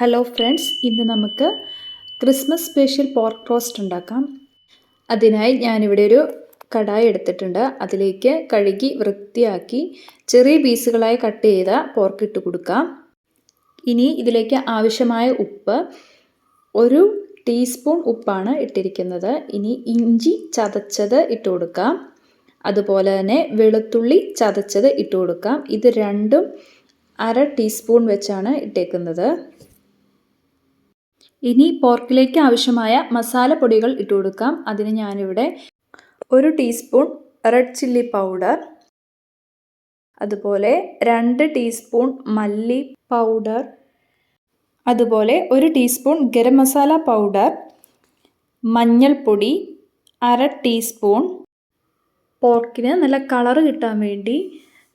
Hello friends ഇന്ന് നമുക്ക് Christmas special pork roast ഉണ്ടാക്കാം. അതിനായി ഞാനിവിടെ ഒരു കടായി എടുത്തിട്ടുണ്ട്. അതിലേക്ക് കഴുകി വൃത്തിയാക്കി ചെറിയ പീസുകളായി കട്ട് ചെയ്ത പോർക്ക് ഇട്ട് കൊടുക്കാം. ഇനി ഇതിലേക്ക് ആവശ്യമായ ഉപ്പ് ഒരു ടീസ്പൂൺ ഉപ്പാണ് ഇട്ടിരിക്കുന്നത്. ഇനി ഇഞ്ചി ചതച്ചത് ഇട്ട് കൊടുക്കാം. അതുപോലെ തന്നെ വെളുത്തുള്ളി ചതച്ചത് ഇട്ട് കൊടുക്കാം. ഇത് രണ്ടും അര ടീസ്പൂൺ വെച്ചാണ് ഇട്ടേക്കുന്നത്. ഇനി പോർക്കിലേക്ക് ആവശ്യമായ മസാലപ്പൊടികൾ ഇട്ട് കൊടുക്കാം. അതിന് ഞാനിവിടെ ഒരു ടീസ്പൂൺ റെഡ് ചില്ലി പൗഡർ അതുപോലെ രണ്ട് ടീസ്പൂൺ മല്ലി പൗഡർ അതുപോലെ ഒരു ടീസ്പൂൺ ഗരം മസാല പൗഡർ മഞ്ഞൾപ്പൊടി അര ടീസ്പൂൺ പോർക്കിന് നല്ല കളർ കിട്ടാൻ വേണ്ടി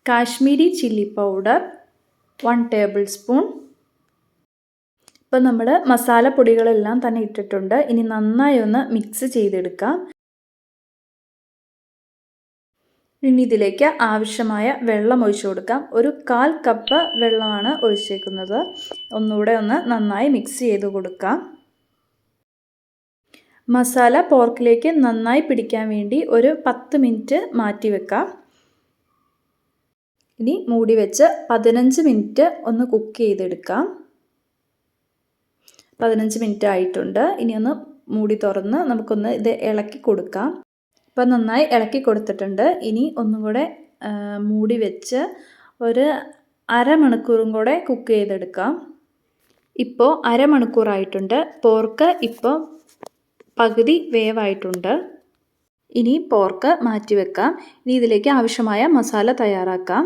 Kashmiri chilli powder one tablespoon ഇപ്പം നമ്മൾ മസാലപ്പൊടികളെല്ലാം തന്നെ ഇട്ടിട്ടുണ്ട്. ഇനി നന്നായി ഒന്ന് മിക്സ് ചെയ്തെടുക്കാം. ഇനി ഇതിലേക്ക് ആവശ്യമായ വെള്ളം ഒഴിച്ചു കൊടുക്കാം. ഒരു കാൽ കപ്പ് വെള്ളമാണ് ഒഴിച്ചേക്കുന്നത്. ഒന്നുകൂടെ ഒന്ന് നന്നായി മിക്സ് ചെയ്ത് കൊടുക്കാം. മസാല പോർക്കിലേക്ക് നന്നായി പിടിക്കാൻ വേണ്ടി ഒരു പത്ത് മിനിറ്റ് മാറ്റി വെക്കാം. ഇനി മൂടി വെച്ച് പതിനഞ്ച് മിനിറ്റ് ഒന്ന് കുക്ക് ചെയ്തെടുക്കാം. പതിനഞ്ച് മിനിറ്റ് ആയിട്ടുണ്ട്. ഇനി ഒന്ന് മൂടി തുറന്ന് നമുക്കൊന്ന് ഇത് ഇളക്കി കൊടുക്കാം. ഇപ്പം നന്നായി ഇളക്കി കൊടുത്തിട്ടുണ്ട്. ഇനി ഒന്നും കൂടെ മൂടി വെച്ച് ഒരു അരമണിക്കൂറും കൂടെ കുക്ക് ചെയ്തെടുക്കാം. ഇപ്പോൾ അരമണിക്കൂറായിട്ടുണ്ട്. പോർക്ക് ഇപ്പോൾ പകുതി വേവായിട്ടുണ്ട്. ഇനി പോർക്ക് മാറ്റി വെക്കാം. ഇനി ഇതിലേക്ക് ആവശ്യമായ മസാല തയ്യാറാക്കാം.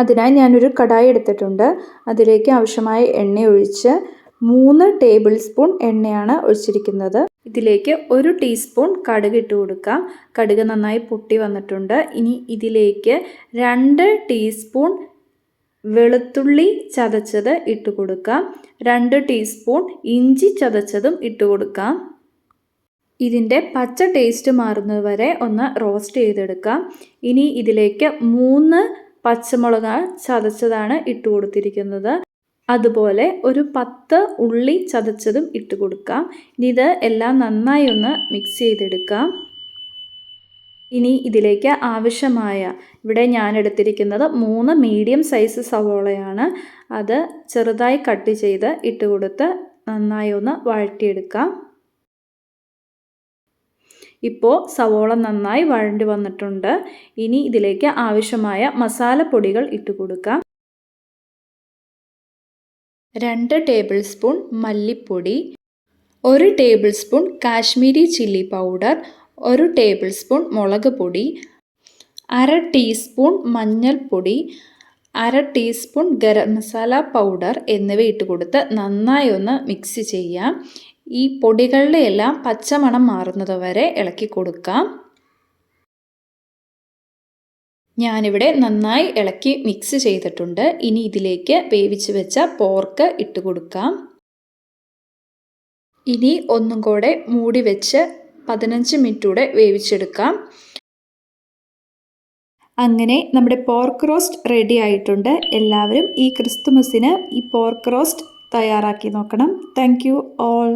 അതിനായി ഞാനൊരു കടായി എടുത്തിട്ടുണ്ട്. അതിലേക്ക് ആവശ്യമായ എണ്ണ ഒഴിച്ച് മൂന്ന് ടേബിൾ സ്പൂൺ എണ്ണയാണ് ഒഴിച്ചിരിക്കുന്നത്. ഇതിലേക്ക് ഒരു ടീസ്പൂൺ കടുക് ഇട്ട് കൊടുക്കാം. കടുക് നന്നായി പൊട്ടി വന്നിട്ടുണ്ട്. ഇനി ഇതിലേക്ക് രണ്ട് ടീസ്പൂൺ വെളുത്തുള്ളി ചതച്ചത് ഇട്ട് കൊടുക്കാം. രണ്ട് ടീസ്പൂൺ ഇഞ്ചി ചതച്ചതും ഇട്ട് കൊടുക്കാം. ഇതിന്റെ പച്ച ടേസ്റ്റ് മാറുന്നത് വരെ ഒന്ന് റോസ്റ്റ് ചെയ്തെടുക്കാം. ഇനി ഇതിലേക്ക് മൂന്ന് പച്ചമുളക് ചതച്ചതാണ് ഇട്ട് കൊടുത്തിരിക്കുന്നത്. അതുപോലെ ഒരു പത്ത് ഉള്ളി ചതച്ചതും ഇട്ട് കൊടുക്കാം. ഇനി ഇത് എല്ലാം നന്നായി ഒന്ന് മിക്സ് ചെയ്തെടുക്കാം. ഇനി ഇതിലേക്ക് ആവശ്യമായ ഇവിടെ ഞാൻ എടുത്തിരിക്കുന്നത് മൂന്ന് മീഡിയം സൈസ് സവോളയാണ്. അത് ചെറുതായി കട്ട് ചെയ്ത് ഇട്ട് കൊടുത്ത് നന്നായി ഒന്ന് വഴറ്റിയെടുക്കാം. ഇപ്പോൾ സവോള നന്നായി വഴണ്ടി വന്നിട്ടുണ്ട്. ഇനി ഇതിലേക്ക് ആവശ്യമായ മസാലപ്പൊടികൾ ഇട്ട് കൊടുക്കാം. രണ്ട് ടേബിൾ സ്പൂൺ മല്ലിപ്പൊടി ഒരു tablespoon Kashmiri chilli powder ഒരു ടേബിൾ സ്പൂൺ മുളക് പൊടി അര ടീസ്പൂൺ മഞ്ഞൾപ്പൊടി അര ടീസ്പൂൺ ഗരം മസാല പൗഡർ എന്നിവ ഇട്ട് കൊടുത്ത് നന്നായി ഒന്ന് മിക്സ് ചെയ്യാം. ഈ പൊടികളുടെ എല്ലാം പച്ചമണം മാറുന്നത് വരെ ഇളക്കി കൊടുക്കാം. ഞാനിവിടെ നന്നായി ഇളക്കി മിക്സ് ചെയ്തിട്ടുണ്ട്. ഇനി ഇതിലേക്ക് വേവിച്ച് വെച്ച പോർക്ക് ഇട്ട് കൊടുക്കാം. ഇനി ഒന്നും കൂടെ മൂടി വെച്ച് പതിനഞ്ച് മിനിറ്റ് കൂടെ വേവിച്ചെടുക്കാം. അങ്ങനെ നമ്മുടെ പോർക്ക് റോസ്റ്റ് റെഡി ആയിട്ടുണ്ട്. എല്ലാവരും ഈ ക്രിസ്തുമസിന് ഈ പോർക്ക് റോസ്റ്റ് തയ്യാറാക്കി നോക്കണം. Thank all